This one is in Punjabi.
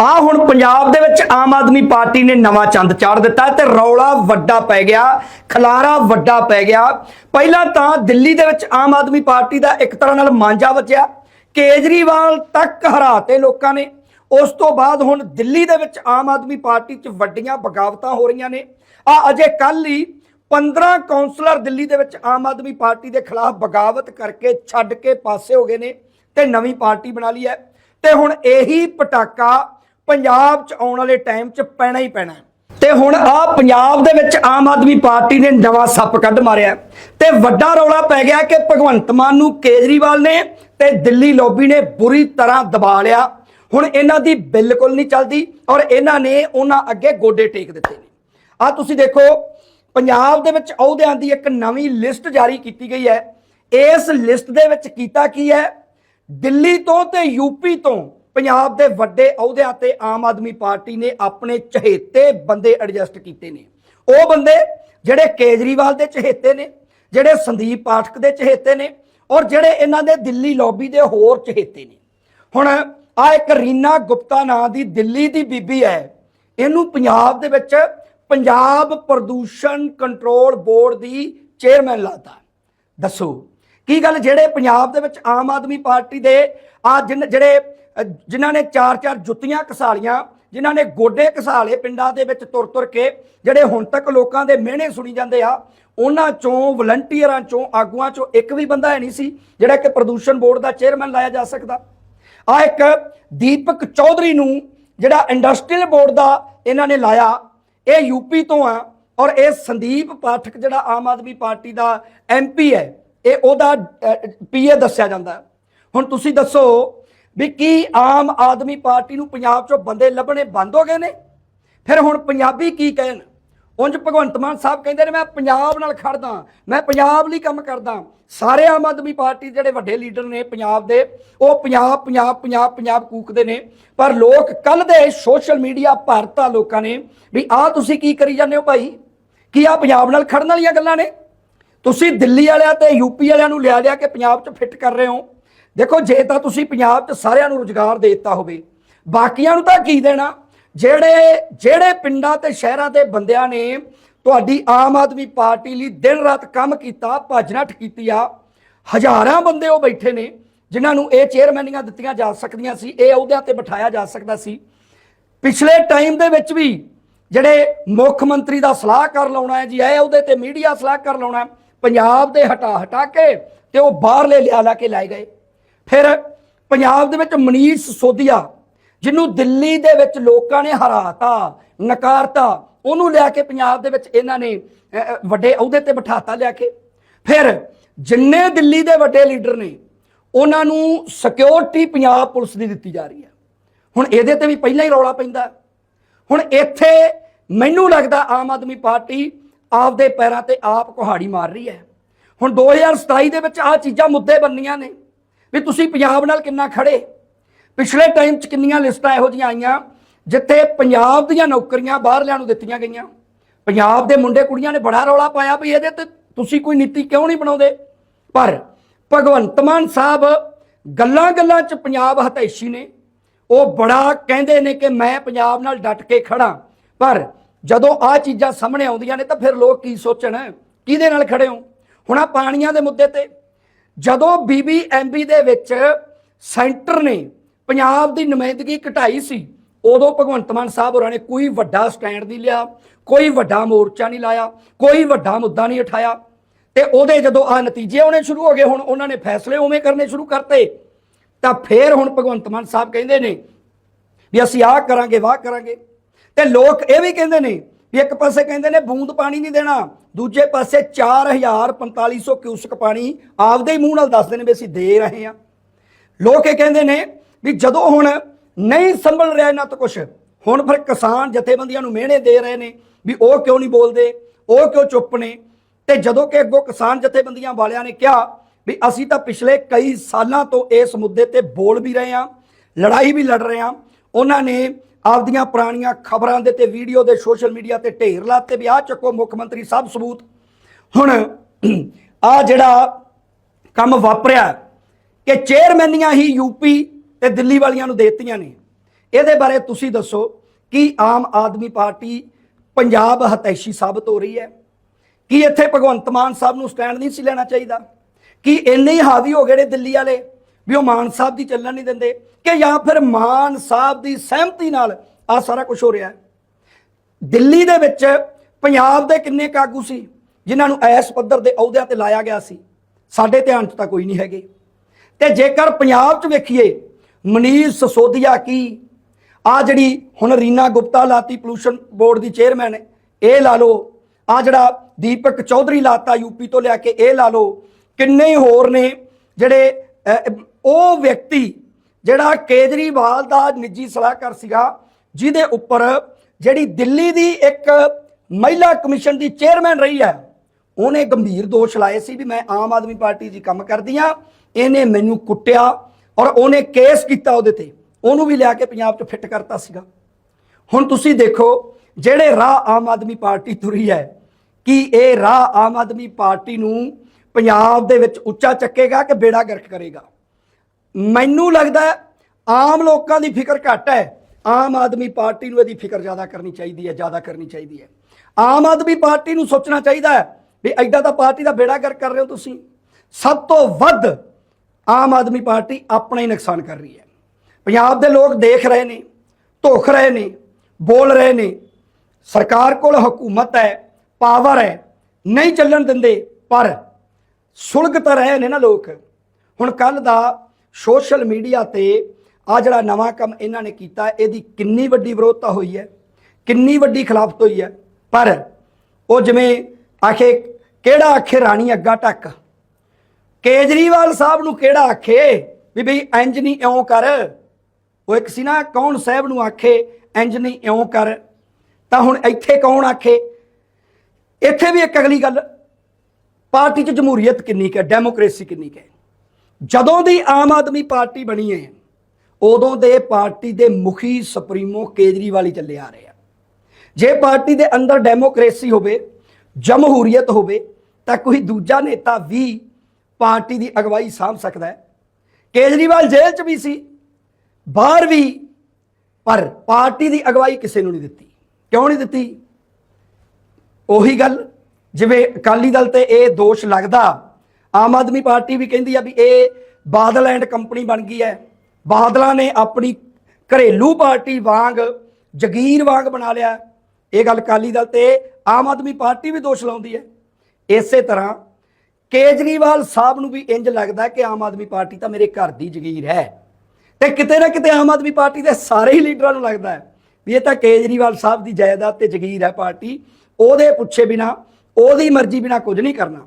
ਆ ਹੁਣ ਪੰਜਾਬ ਦੇ ਵਿੱਚ ਆਮ ਆਦਮੀ ਪਾਰਟੀ ਨੇ ਨਵਾਂ ਚੰਦ ਚਾੜ ਦਿੱਤਾ ਤੇ ਰੌਲਾ ਵੱਡਾ ਪੈ ਗਿਆ, ਖਲਾਰਾ ਵੱਡਾ ਪੈ ਗਿਆ। ਪਹਿਲਾਂ ਤਾਂ ਦਿੱਲੀ ਦੇ ਵਿੱਚ ਆਮ ਆਦਮੀ ਪਾਰਟੀ ਦਾ ਇੱਕ ਤਰ੍ਹਾਂ ਨਾਲ ਮਾਂਜਾ ਬਚਿਆ ਕੇਜਰੀਵਾਲ ਤੱਕ ਹਰਾਤੇ ਲੋਕਾਂ ਨੇ। ਉਸ ਤੋਂ ਬਾਅਦ ਹੁਣ ਦਿੱਲੀ ਦੇ ਵਿੱਚ ਆਮ ਆਦਮੀ ਪਾਰਟੀ 'ਚ ਵੱਡੀਆਂ ਬਗਾਵਤਾਂ ਹੋ ਰਹੀਆਂ ਨੇ। ਆ ਅਜੇ ਕੱਲ ਹੀ 15 ਕਾਉਂਸਲਰ ਦਿੱਲੀ ਦੇ ਵਿੱਚ ਆਮ ਆਦਮੀ ਪਾਰਟੀ ਦੇ ਖਿਲਾਫ ਬਗਾਵਤ ਕਰਕੇ ਛੱਡ ਕੇ ਪਾਸੇ ਹੋ ਗਏ ਨੇ ਤੇ ਨਵੀਂ ਪਾਰਟੀ ਬਣਾ ਲਈ ਹੈ। ਤੇ ਹੁਣ ਇਹੀ ਪਟਾਕਾ ਪੰਜਾਬ 'ਚ ਆਉਣ ਵਾਲੇ ਟਾਈਮ 'ਚ ਪੈਣਾ ਹੀ ਪੈਣਾ। ਹੈ। ਤੇ ਹੁਣ ਆ ਪੰਜਾਬ ਦੇ ਵਿੱਚ ਆਮ ਆਦਮੀ ਪਾਰਟੀ ਨੇ ਨਵਾਂ ਸੱਪ ਕੱਢ ਮਾਰਿਆ। ਤੇ ਵੱਡਾ ਰੌਲਾ ਪੈ ਗਿਆ ਕਿ ਭਗਵੰਤ ਮਾਨ ਨੂੰ ਕੇਜਰੀਵਾਲ ਨੇ ਤੇ ਦਿੱਲੀ ਲੋਬੀ ਨੇ ਬੁਰੀ ਤਰ੍ਹਾਂ ਦਬਾ ਲਿਆ। ਹੁਣ ਇਹਨਾਂ ਦੀ ਬਿਲਕੁਲ ਨਹੀਂ ਚੱਲਦੀ ਔਰ ਇਹਨਾਂ ਨੇ ਉਹਨਾਂ ਅੱਗੇ ਗੋਡੇ ਟੇਕ ਦਿੱਤੇ ਨੇ। ਆ ਤੁਸੀਂ ਦੇਖੋ, ਪੰਜਾਬ ਦੇ ਵਿੱਚ ਅਹੁਦਿਆਂ ਦੀ ਇੱਕ ਨਵੀਂ ਲਿਸਟ ਜਾਰੀ ਕੀਤੀ ਗਈ ਹੈ। ਇਸ ਲਿਸਟ ਦੇ ਵਿੱਚ ਕੀਤਾ ਕੀ ਹੈ? ਦਿੱਲੀ ਤੋਂ ਤੇ ਯੂਪੀ ਤੋਂ ਪੰਜਾਬ ਦੇ ਵੱਡੇ ਅਹੁਦਿਆਂ ਤੇ ਆਮ ਆਦਮੀ ਪਾਰਟੀ ਨੇ ਆਪਣੇ ਚਹੇਤੇ ਬੰਦੇ ਐਡਜਸਟ ਕੀਤੇ ਨੇ। ਉਹ ਬੰਦੇ ਜਿਹੜੇ ਕੇਜਰੀਵਾਲ ਦੇ ਚਹੇਤੇ ਨੇ, ਜਿਹੜੇ ਸੰਦੀਪ ਪਾਠਕ ਦੇ ਚਹੇਤੇ ਨੇ ਔਰ ਜਿਹੜੇ ਇਹਨਾਂ ਦੇ ਦਿੱਲੀ ਲੌਬੀ ਦੇ ਹੋਰ ਚਹੇਤੇ ਨੇ। ਹੁਣ ਆ ਇੱਕ ਰੀਨਾ ਗੁਪਤਾ ਨਾਂ ਦੀ ਦਿੱਲੀ ਦੀ ਬੀਬੀ ਹੈ। ਇਹਨੂੰ ਪੰਜਾਬ ਦੇ ਵਿੱਚ ਪੰਜਾਬ ਪ੍ਰਦੂਸ਼ਣ ਕੰਟਰੋਲ ਬੋਰਡ ਦੀ ਚੇਅਰਮੈਨ ਲਾਤਾ। ਦੱਸੋ, ਕੀ ਗੱਲ ਜਿਹੜੇ ਪੰਜਾਬ ਦੇ ਵਿੱਚ ਆਮ ਆਦਮੀ ਪਾਰਟੀ ਦੇ ਆ ਜਿਹੜੇ ਜਿਨ੍ਹਾਂ ਨੇ ਚਾਰ ਚਾਰ ਜੁੱਤੀਆਂ ਘਸਾਲੀਆਂ ਜਿਨ੍ਹਾਂ ਨੇ ਗੋਡੇ ਘਸਾਲੇ ਪਿੰਡਾਂ ਦੇ ਵਿੱਚ ਤੁਰ ਤੁਰ ਕੇ, ਜਿਹੜੇ ਹੁਣ ਤੱਕ ਲੋਕਾਂ ਦੇ ਮਿਹਣੇ ਸੁਣੀ ਜਾਂਦੇ ਆ, ਉਹਨਾਂ ਚੋਂ, ਵਲੰਟੀਅਰਾਂ ਚੋਂ, ਆਗੂਆਂ ਚੋਂ ਇੱਕ ਵੀ ਬੰਦਾ ਹੈ ਨਹੀਂ ਸੀ ਜਿਹੜਾ ਕਿ ਪ੍ਰਦੂਸ਼ਣ ਬੋਰਡ ਦਾ ਚੇਅਰਮੈਨ ਲਾਇਆ ਜਾ ਸਕਦਾ। ਆ ਇੱਕ ਦੀਪਕ ਚੌਧਰੀ ਨੂੰ ਜਿਹੜਾ ਇੰਡਸਟਰੀਅਲ ਬੋਰਡ ਦਾ ਇਹਨਾਂ ਨੇ ਲਾਇਆ, ਇਹ ਯੂਪੀ ਤੋਂ ਆ ਔਰ ਇਹ ਸੰਦੀਪ ਪਾਠਕ ਜਿਹੜਾ ਆਮ ਆਦਮੀ ਪਾਰਟੀ ਦਾ ਐਮਪੀ ਹੈ, ਇਹ ਉਹਦਾ ਪੀਏ ਦੱਸਿਆ ਜਾਂਦਾ। ਹੁਣ ਤੁਸੀਂ ਦੱਸੋ ਵੀ ਕੀ ਆਮ ਆਦਮੀ ਪਾਰਟੀ ਨੂੰ ਪੰਜਾਬ ਚੋਂ ਬੰਦੇ ਲੱਭਣੇ ਬੰਦ ਹੋ ਗਏ ਨੇ? ਫਿਰ ਹੁਣ ਪੰਜਾਬੀ ਕੀ ਕਹਿਣ? ਉਂਝ ਭਗਵੰਤ ਮਾਨ ਸਾਹਿਬ ਕਹਿੰਦੇ ਨੇ, ਮੈਂ ਪੰਜਾਬ ਨਾਲ ਖੜਦਾ, ਮੈਂ ਪੰਜਾਬ ਲਈ ਕੰਮ ਕਰਦਾ। ਸਾਰੇ ਆਮ ਆਦਮੀ ਪਾਰਟੀ ਦੇ ਜਿਹੜੇ ਵੱਡੇ ਲੀਡਰ ਨੇ ਪੰਜਾਬ ਦੇ, ਉਹ ਪੰਜਾਬ ਪੰਜਾਬ ਪੰਜਾਬ ਪੰਜਾਬ ਕੂਕਦੇ ਨੇ। ਪਰ ਲੋਕ ਕੱਲ ਦੇ ਸੋਸ਼ਲ ਮੀਡੀਆ ਭਰਤਾ ਲੋਕਾਂ ਨੇ ਵੀ ਆਹ ਤੁਸੀਂ ਕੀ ਕਰੀ ਜਾਂਦੇ ਹੋ ਭਾਈ? ਕੀ ਆ ਪੰਜਾਬ ਨਾਲ ਖੜਨ ਵਾਲੀਆਂ ਗੱਲਾਂ ਨੇ? ਤੁਸੀਂ ਦਿੱਲੀ ਵਾਲਿਆਂ ਤੇ ਯੂਪੀ ਵਾਲਿਆਂ ਨੂੰ ਲਿਆ ਲਿਆ ਕੇ ਪੰਜਾਬ 'ਚ ਫਿੱਟ ਕਰ ਰਹੇ ਹੋ। ਦੇਖੋ, ਜੇ ਤਾਂ ਤੁਸੀਂ ਪੰਜਾਬ 'ਚ ਸਾਰਿਆਂ ਨੂੰ ਰੁਜ਼ਗਾਰ ਦੇ ਦਿੱਤਾ ਹੋਵੇ, ਬਾਕੀਆਂ ਨੂੰ ਤਾਂ ਕੀ ਦੇਣਾ? ਜਿਹੜੇ ਜਿਹੜੇ ਪਿੰਡਾਂ ਤੇ ਸ਼ਹਿਰਾਂ ਦੇ ਬੰਦਿਆਂ ਨੇ ਤੁਹਾਡੀ ਆਮ ਆਦਮੀ ਪਾਰਟੀ ਲਈ ਦਿਨ ਰਾਤ ਕੰਮ ਕੀਤਾ, ਭੱਜ ਕੀਤੀ ਆ, ਹਜ਼ਾਰਾਂ ਬੰਦੇ ਉਹ ਬੈਠੇ ਨੇ, ਜਿਨ੍ਹਾਂ ਨੂੰ ਇਹ ਚੇਅਰਮੈਨੀਆਂ ਦਿੱਤੀਆਂ ਜਾ ਸਕਦੀਆਂ ਸੀ, ਇਹ ਅਹੁਦਿਆਂ ਤੇ ਬਿਠਾਇਆ ਜਾ ਸਕਦਾ ਸੀ। ਪਿਛਲੇ ਟਾਈਮ ਦੇ ਵਿੱਚ ਵੀ ਜਿਹੜੇ ਮੁੱਖ ਮੰਤਰੀ ਦਾ ਸਲਾਹਕਾਰ ਲਾਉਣਾ ਹੈ ਜੀ, ਇਹ ਉਹਦੇ ਤੇ ਮੀਡੀਆ ਸਲਾਹਕਾਰ ਲਾਉਣਾ ਪੰਜਾਬ ਦੇ ਹਟਾ ਹਟਾ ਕੇ ਤੇ ਉਹ ਬਾਹਰਲੇ ਲਿਆ ਲਾ ਕੇ ਲਾਏ ਗਏ। ਫਿਰ ਪੰਜਾਬ ਦੇ ਵਿੱਚ ਮਨੀਸ਼ ਸੋਧੀਆ, ਜਿਹਨੂੰ ਦਿੱਲੀ ਦੇ ਵਿੱਚ ਲੋਕਾਂ ਨੇ ਹਰਾਤਾ, ਨਕਾਰਤਾ, ਉਹਨੂੰ ਲਿਆ ਕੇ ਪੰਜਾਬ ਦੇ ਵਿੱਚ ਇਹਨਾਂ ਨੇ ਵੱਡੇ ਅਹੁਦੇ ਤੇ ਬਿਠਾਤਾ ਲਿਆ ਕੇ। ਫਿਰ ਜਿੰਨੇ ਦਿੱਲੀ ਦੇ ਵੱਡੇ ਲੀਡਰ ਨੇ, ਉਹਨਾਂ ਨੂੰ ਸਿਕਿਉਰਿਟੀ ਪੰਜਾਬ ਪੁਲਿਸ ਦੀ ਦਿੱਤੀ ਜਾ ਰਹੀ ਹੈ। ਹੁਣ ਇਹਦੇ ਤੇ ਵੀ ਪਹਿਲਾਂ ਹੀ ਰੌਲਾ ਪੈਂਦਾ ਹੁਣ ਇੱਥੇ ਮੈਨੂੰ ਲੱਗਦਾ ਆਮ ਆਦਮੀ ਪਾਰਟੀ ਆਪਦੇ ਪੈਰਾਂ ਤੇ ਆਪ ਕੁਹਾੜੀ ਮਾਰ ਰਹੀ ਹੈ। ਹੁਣ 2027 ਦੇ ਵਿੱਚ ਆਹ ਚੀਜ਼ਾਂ ਮੁੱਦੇ ਬੰਨੀਆਂ ਨੇ। ਵੀ ਤੁਸੀਂ ਪੰਜਾਬ ਨਾਲ ਕਿੰਨਾ ਖੜੇ? ਪਿਛਲੇ ਟਾਈਮ 'ਚ ਕਿੰਨੀਆਂ ਲਿਸਟਾਂ ਇਹੋ ਜਿਹੀਆਂ ਆਈਆਂ, ਜਿੱਥੇ ਪੰਜਾਬ ਦੀਆਂ ਨੌਕਰੀਆਂ ਬਾਹਰਲਿਆਂ ਨੂੰ ਦਿੱਤੀਆਂ ਗਈਆਂ। ਪੰਜਾਬ ਦੇ ਮੁੰਡੇ ਕੁੜੀਆਂ ਨੇ ਬੜਾ ਰੌਲਾ ਪਾਇਆ ਵੀ ਇਹਦੇ ਤੇ ਤੁਸੀਂ ਕੋਈ ਨੀਤੀ ਕਿਉਂ ਨਹੀਂ ਬਣਾਉਂਦੇ? ਪਰ ਭਗਵੰਤ ਮਾਨ ਸਾਹਿਬ ਗੱਲਾਂ ਗੱਲਾਂ 'ਚ ਪੰਜਾਬ ਹਤੈਸ਼ੀ ਨੇ। ਉਹ ਬੜਾ ਕਹਿੰਦੇ ਨੇ ਕਿ ਮੈਂ ਪੰਜਾਬ ਨਾਲ ਡਟ ਕੇ ਖੜਾ ਪਰ ਜਦੋਂ ਆ ਚੀਜ਼ਾਂ ਸਾਹਮਣੇ ਆਉਂਦੀਆਂ ਨੇ ਤਾਂ ਫਿਰ ਲੋਕ ਕੀ ਸੋਚਣ? ਕਿਹਦੇ ਨਾਲ ਖੜੇ ਹੋ? ਹੁਣ ਆ ਪਾਣੀਆਂ ਦੇ ਮੁੱਦੇ ਤੇ ਜਦੋਂ ਬੀਬੀਐਮਬੀ ਦੇ ਵਿੱਚ ਸੈਂਟਰ ਨੇ ਪੰਜਾਬ ਦੀ ਨੁਮਾਇੰਦਗੀ ਘਟਾਈ ਸੀ, ਉਦੋਂ ਭਗਵੰਤ ਮਾਨ ਸਾਹਿਬ ਹੋਰਾਂ ਨੇ ਕੋਈ ਵੱਡਾ ਸਟੈਂਡ ਨਹੀਂ ਲਿਆ, ਕੋਈ ਵੱਡਾ ਮੋਰਚਾ ਨਹੀਂ ਲਾਇਆ, ਕੋਈ ਵੱਡਾ ਮੁੱਦਾ ਨਹੀਂ ਉਠਾਇਆ। ਤੇ ਉਹਦੇ ਜਦੋਂ ਆ ਨਤੀਜੇ ਆਉਣੇ ਸ਼ੁਰੂ ਹੋ ਗਏ, ਹੁਣ ਉਹਨਾਂ ਨੇ ਫੈਸਲੇ ਉਵੇਂ ਕਰਨੇ ਸ਼ੁਰੂ ਕਰਤੇ, ਤਾਂ ਫੇਰ ਹੁਣ ਭਗਵੰਤ ਮਾਨ ਸਾਹਿਬ ਕਹਿੰਦੇ ਨੇ ਵੀ ਅਸੀਂ ਆਹ ਕਰਾਂਗੇ, ਵਾਹ ਕਰਾਂਗੇ। ਤੇ ਲੋਕ ਇਹ ਵੀ ਕਹਿੰਦੇ ਨੇ ਵੀ ਇੱਕ ਪਾਸੇ ਕਹਿੰਦੇ ਨੇ ਬੂੰਦ ਪਾਣੀ ਨਹੀਂ ਦੇਣਾ, ਦੂਜੇ ਪਾਸੇ 4450 ਕਿਊਸਕ ਪਾਣੀ ਆਪਦੇ ਹੀ ਮੂੰਹ ਨਾਲ ਦੱਸਦੇ ਨੇ ਵੀ ਅਸੀਂ ਦੇ ਰਹੇ ਹਾਂ। ਲੋਕ ਇਹ ਕਹਿੰਦੇ ਨੇ ਵੀ ਜਦੋਂ ਹੁਣ ਨਹੀਂ ਸੰਭਲ ਰਿਹਾ ਇਹਨਾਂ ਤੋਂ ਕੁਝ ਹੁਣ ਫਿਰ ਕਿਸਾਨ ਜਥੇਬੰਦੀਆਂ ਨੂੰ ਮਿਹਣੇ ਦੇ ਰਹੇ ਨੇ ਵੀ ਉਹ ਕਿਉਂ ਨਹੀਂ ਬੋਲਦੇ, ਉਹ ਕਿਉਂ ਚੁੱਪ ਨੇ? ਤੇ ਜਦੋਂ ਕਿ ਅੱਗੋਂ ਕਿਸਾਨ ਜਥੇਬੰਦੀਆਂ ਵਾਲਿਆਂ ਨੇ ਕਿਹਾ ਵੀ ਅਸੀਂ ਤਾਂ ਪਿਛਲੇ ਕਈ ਸਾਲਾਂ ਤੋਂ ਇਸ ਮੁੱਦੇ ਤੇ ਬੋਲ ਵੀ ਰਹੇ ਹਾਂ, ਲੜਾਈ ਵੀ ਲੜ ਰਹੇ ਹਾਂ, ਉਹਨਾਂ ਨੇ ਆਪਦੀਆਂ ਪੁਰਾਣੀਆਂ ਖਬਰਾਂ ਦੇ ਤੇ ਵੀਡੀਓ ਦੇ ਸੋਸ਼ਲ ਮੀਡੀਆ ਤੇ ਢੇਰ ਲਾਤੇ ਵੀ ਆ ਚੱਕੋ ਮੁੱਖ ਮੰਤਰੀ ਸਭ ਸਬੂਤ। ਹੁਣ ਆ ਜਿਹੜਾ ਕੰਮ ਵਾਪਰਿਆ ਕਿ ਚੇਅਰਮੈਨੀਆਂ ਹੀ ਯੂਪੀ ਤੇ ਦਿੱਲੀ ਵਾਲੀਆਂ ਨੂੰ ਦੇਤੀਆਂ ਨੇ। ਇਹਦੇ ਬਾਰੇ ਤੁਸੀਂ ਦੱਸੋ ਕਿ ਆਮ ਆਦਮੀ ਪਾਰਟੀ ਪੰਜਾਬ ਹਤੈਸ਼ੀ ਸਾਬਤ ਹੋ ਰਹੀ ਹੈ। ਕੀ ਇੱਥੇ ਭਗਵੰਤ ਮਾਨ ਸਾਹਿਬ ਨੂੰ ਸਟੈਂਡ ਨਹੀਂ ਸੀ ਲੈਣਾ ਚਾਹੀਦਾ? ਕਿ ਇੰਨੇ ਹੀ ਹਾਵੀ ਹੋ ਗਏ ਨੇ ਦਿੱਲੀ ਵਾਲੇ? ਵੀ ਉਹ ਮਾਨ ਸਾਹਿਬ ਦੀ ਚੱਲਣ ਨਹੀਂ ਦਿੰਦੇ ਕਿ ਜਾਂ ਫਿਰ ਮਾਨ ਸਾਹਿਬ ਦੀ ਸਹਿਮਤੀ ਨਾਲ ਆ ਸਾਰਾ ਕੁਝ ਹੋ ਰਿਹਾ ਹੈ। ਦਿੱਲੀ ਦੇ ਵਿੱਚ ਪੰਜਾਬ ਦੇ ਕਿੰਨੇ ਕਾਗੂ ਸੀ, ਜਿਨ੍ਹਾਂ ਨੂੰ ਐਸ ਪੱਧਰ ਦੇ ਅਹੁਦਿਆਂ ਤੇ ਲਾਇਆ ਗਿਆ ਸੀ? ਸਾਡੇ ਧਿਆਨ 'ਚ ਤਾਂ ਕੋਈ ਨਹੀਂ ਹੈਗੇ। ਤੇ ਜੇਕਰ ਪੰਜਾਬ 'ਚ ਵੇਖੀਏ, ਮਨੀਸ਼ ਸਸੋਦੀਆ ਕੀ? ਆ ਜਿਹੜੀ ਹੁਣ ਰੀਨਾ ਗੁਪਤਾ ਲਾਤੀ ਪੋਲੂਸ਼ਨ ਬੋਰਡ ਦੀ ਚੇਅਰਮੈਨ, ਇਹ ਲਾ ਲਓ। ਆ ਜਿਹੜਾ ਦੀਪਕ ਚੌਧਰੀ ਲਾਤਾ ਯੂਪੀ ਤੋਂ ਲਿਆ ਕੇ, ਇਹ ਲਾ ਲਓ। ਕਿੰਨੇ ਹੋਰ ਨੇ ਜਿਹੜੇ ਉਹ ਵਿਅਕਤੀ ਜਿਹੜਾ ਕੇਜਰੀਵਾਲ ਦਾ ਨਿੱਜੀ ਸਲਾਹਕਾਰ ਸੀਗਾ, ਜਿਹਦੇ ਉੱਪਰ ਜਿਹੜੀ ਦਿੱਲੀ ਦੀ ਇੱਕ ਮਹਿਲਾ ਕਮਿਸ਼ਨ ਦੀ ਚੇਅਰਮੈਨ ਰਹੀ ਹੈ, ਉਹਨੇ ਗੰਭੀਰ ਦੋਸ਼ ਲਾਏ ਸੀ ਵੀ ਮੈਂ ਆਮ ਆਦਮੀ ਪਾਰਟੀ 'ਚ ਕੰਮ ਕਰਦੀ ਆ ਇਹਨੇ ਮੈਨੂੰ ਕੁੱਟਿਆ ਔਰ ਉਹਨੇ ਕੇਸ ਕੀਤਾ ਉਹਦੇ ਤੇ। ਉਹਨੂੰ ਵੀ ਲਿਆ ਕੇ ਪੰਜਾਬ 'ਚ ਫਿੱਟ ਕਰਤਾ ਸੀਗਾ। ਹੁਣ ਤੁਸੀਂ ਦੇਖੋ, ਜਿਹੜੇ ਰਾਹ ਆਮ ਆਦਮੀ ਪਾਰਟੀ ਤੁਰੀ ਹੈ, ਕਿ ਇਹ ਰਾਹ ਆਮ ਆਦਮੀ ਪਾਰਟੀ ਨੂੰ ਪੰਜਾਬ ਦੇ ਵਿੱਚ ਉੱਚਾ ਚੱਕੇਗਾ ਕਿ ਬੇੜਾ ਗਰਕ ਕਰੇਗਾ? ਮੈਨੂੰ ਲੱਗਦਾ ਆਮ ਲੋਕਾਂ ਦੀ ਫਿਕਰ ਘੱਟ ਹੈ। ਆਮ ਆਦਮੀ ਪਾਰਟੀ ਨੂੰ ਇਹਦੀ ਫਿਕਰ ਜ਼ਿਆਦਾ ਕਰਨੀ ਚਾਹੀਦੀ ਹੈ, ਜ਼ਿਆਦਾ ਕਰਨੀ ਚਾਹੀਦੀ ਹੈ। ਆਮ ਆਦਮੀ ਪਾਰਟੀ ਨੂੰ ਸੋਚਣਾ ਚਾਹੀਦਾ ਹੈ ਵੀ ਐਡਾ ਤਾਂ ਪਾਰਟੀ ਦਾ ਬੇੜਾ ਗਰਕ ਕਰ ਰਹੇ ਹੋ ਤੁਸੀਂ। ਸਭ ਤੋਂ ਵੱਧ ਆਮ ਆਦਮੀ ਪਾਰਟੀ ਆਪਣਾ ਹੀ ਨੁਕਸਾਨ ਕਰ ਰਹੀ ਹੈ। ਪੰਜਾਬ ਦੇ ਲੋਕ ਦੇਖ ਰਹੇ ਨੇ, ਧੋਖ ਰਹੇ ਨੇ, ਬੋਲ ਰਹੇ ਨੇ। ਸਰਕਾਰ ਕੋਲ ਹਕੂਮਤ ਹੈ, ਪਾਵਰ ਹੈ, ਨਹੀਂ ਚੱਲਣ ਦਿੰਦੇ, ਪਰ ਸੁਲਗ ਤਾਂ ਰਹੇ ਨੇ ਨਾ ਲੋਕ। ਹੁਣ ਕੱਲ ਦਾ ਸੋਸ਼ਲ ਮੀਡੀਆ ਤੇ ਆ ਜਿਹੜਾ ਨਵਾਂ ਕੰਮ ਇਹਨਾਂ ਨੇ ਕੀਤਾ ਇਹਦੀ ਕਿੰਨੀ ਵੱਡੀ ਵਿਰੋਧਤਾ ਹੋਈ ਹੈ, ਕਿੰਨੀ ਵੱਡੀ ਖਿਲਾਫਤ ਹੋਈ ਹੈ। ਪਰ ਉਹ ਜਿਵੇਂ ਆਖੇ, ਕਿਹੜਾ ਆਖੇ ਰਾਣੀ ਅੱਗਾ ਟੱਕ ਕੇਜਰੀਵਾਲ ਸਾਹਿਬ ਨੂੰ ਕਿਹੜਾ ਆਖੇ ਵੀ ਬਈ ਇੰਜ ਨਹੀਂ ਇਉਂ ਕਰ? ਉਹ ਇੱਕ ਸੀ ਨਾ, ਕੌਣ ਸਾਹਿਬ ਨੂੰ ਆਖੇ, ਇੰਜ ਨਹੀਂ ਇਉਂ ਕਰ? ਤਾਂ ਹੁਣ ਇੱਥੇ ਕੌਣ ਆਖੇ? ਇੱਥੇ ਵੀ ਇੱਕ ਅਗਲੀ ਗੱਲ, ਪਾਰਟੀ 'ਚ ਜਮਹੂਰੀਅਤ ਕਿੰਨੀ ਕੁ ਹੈ, ਡੈਮੋਕ੍ਰੇਸੀ ਕਿੰਨੀ ਕੁ ਹੈ? ਜਦੋਂ ਦੀ ਆਮ ਆਦਮੀ ਪਾਰਟੀ ਬਣੀ ਹੈ, ਉਦੋਂ ਦੇ ਪਾਰਟੀ ਦੇ ਮੁਖੀ ਸੁਪਰੀਮੋ ਕੇਜਰੀਵਾਲ ਹੀ ਚੱਲੇ ਆ ਰਹੇ ਆ। ਜੇ ਪਾਰਟੀ ਦੇ ਅੰਦਰ ਡੈਮੋਕ੍ਰੇਸੀ ਹੋਵੇ, ਜਮਹੂਰੀਅਤ ਹੋਵੇ, ਤਾਂ ਕੋਈ ਦੂਜਾ ਨੇਤਾ ਵੀ ਪਾਰਟੀ ਦੀ ਅਗਵਾਈ ਸਾਂਭ ਸਕਦਾ ਹੈ। ਕੇਜਰੀਵਾਲ ਜੇਲ੍ਹ 'ਚ ਵੀ ਸੀ, ਬਾਹਰ ਵੀ, ਪਰ ਪਾਰਟੀ ਦੀ ਅਗਵਾਈ ਕਿਸੇ ਨੂੰ ਨਹੀਂ ਦਿੱਤੀ। ਕਿਉਂ ਨਹੀਂ ਦਿੱਤੀ? ਉਹੀ ਗੱਲ, ਜਿਵੇਂ ਅਕਾਲੀ ਦਲ ਤੇ ਇਹ ਦੋਸ਼ ਲੱਗਦਾ ਆਮ ਆਦਮੀ ਪਾਰਟੀ ਵੀ ਕਹਿੰਦੀ ਆ ਵੀ ਇਹ ਬਾਦਲ ਐਂਡ ਕੰਪਨੀ ਬਣ ਗਈ ਹੈ। ਬਾਦਲਾਂ ਨੇ ਆਪਣੀ ਘਰੇਲੂ ਪਾਰਟੀ ਵਾਂਗ, ਜਗੀਰ ਵਾਂਗ ਬਣਾ ਲਿਆ। ਇਹ ਗੱਲ ਅਕਾਲੀ ਦਲ ਤੇ ਆਮ ਆਦਮੀ ਪਾਰਟੀ ਵੀ ਦੋਸ਼ ਲਾਉਂਦੀ ਹੈ। ਇਸੇ ਤਰ੍ਹਾਂ ਕੇਜਰੀਵਾਲ ਸਾਹਿਬ ਨੂੰ ਵੀ ਇੰਜ ਲੱਗਦਾ ਕਿ ਆਮ ਆਦਮੀ ਪਾਰਟੀ ਤਾਂ ਮੇਰੇ ਘਰ ਦੀ ਜਗੀਰ ਹੈ। ਤੇ ਕਿਤੇ ਨਾ ਕਿਤੇ ਆਮ ਆਦਮੀ ਪਾਰਟੀ ਦੇ ਸਾਰੇ ਹੀ ਲੀਡਰਾਂ ਨੂੰ ਲੱਗਦਾ ਹੈ ਵੀ ਇਹ ਤਾਂ ਕੇਜਰੀਵਾਲ ਸਾਹਿਬ ਦੀ ਜਾਇਦਾਦ ਤੇ ਜਗੀਰ ਹੈ ਪਾਰਟੀ। ਉਹਦੇ ਪੁੱਛੇ ਬਿਨਾ, ਉਹਦੀ ਮਰਜ਼ੀ ਬਿਨਾ ਕੁਝ ਨਹੀਂ ਕਰਨਾ।